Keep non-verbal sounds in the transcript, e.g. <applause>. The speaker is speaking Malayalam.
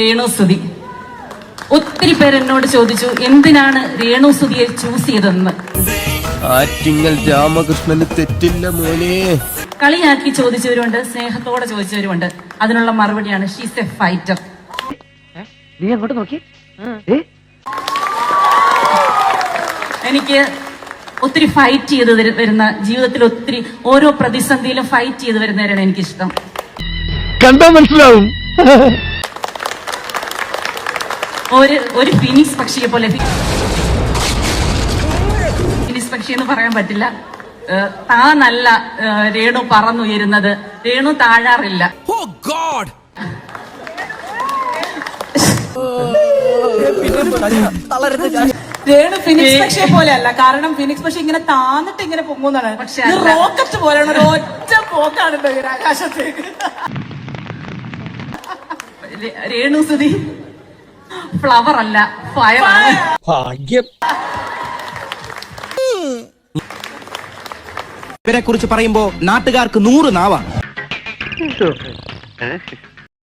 രേണുസുതി ഒത്തിരി പേരെന്നോട് ചോദിച്ചു എന്തിനാണ് രേണുസുതിയെ ചൂസ് ചെയ്തതെന്ന്? ആറ്റിങ്ങൽ രാമകൃഷ്ണന് തെറ്റില്ല മോനെ. കളിയാക്കി ചോദിച്ചവരുണ്ട് സ്നേഹത്തോടെ ചോദിച്ചവരുണ്ട് അതിനുള്ള മറുപടിയാണ് ഷീസ് എ ഫൈറ്റർ നീ അങ്ങോട്ട് നോക്കി. എനിക്ക് ഒത്തിരി ഫൈറ്റ് ചെയ്ത് വരുന്ന ജീവിതത്തിൽ ഒത്തിരി ഓരോ പ്രതിസന്ധിയിലും ഫൈറ്റ് ചെയ്ത് വരുന്നവരാണ് എനിക്കിഷ്ടം. കണ്ടാ മനസ്സിലാവും. <laughs> ഒരു ഒരു ഫിനിക്സ് പക്ഷിയെ പോലെ ഫിനിക്സ് പക്ഷി എന്ന് പറയാൻ പറ്റില്ല. താ നല്ല രേണു പറന്നുയരുന്നത്. രേണു താഴാറില്ല. രേണു ഫിനിക്സ് പക്ഷിയെ പോലെയല്ല കാരണം ഫിനിക്സ് പക്ഷി ഇങ്ങനെ താന്നിട്ട് ഇങ്ങനെ പൊങ്ങുന്നതാണ്. പക്ഷെ റോക്കറ്റ് പോലെയാണ്. ഒരു ഒറ്റ പോക്കാണ് ആകാശത്തേക്ക്. രേണു സുധി. ഫ്ലവർ അല്ല ഫയർ ഭാഗ്യം. ഇവരെ കുറിച്ച് പറയുമ്പോ നാട്ടുകാർക്ക് നൂറ് നാവാണ്.